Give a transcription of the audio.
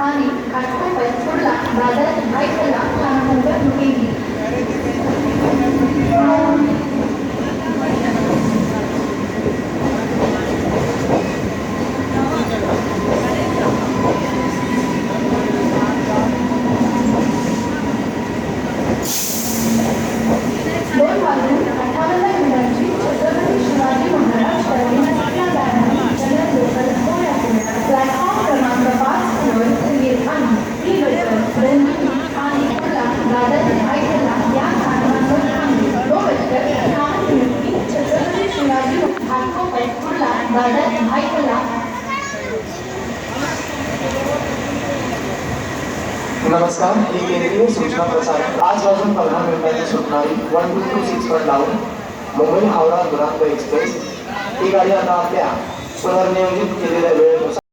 आणि घाटकोपर कुर्ला बाजार भायखला नमस्कार केंद्रीय सूचना प्रसारण, आज पंधरा सुटणारी one two two six Mumbai Howrah Duronto express. ही गाडी आता आपल्या पुनर्नियोजित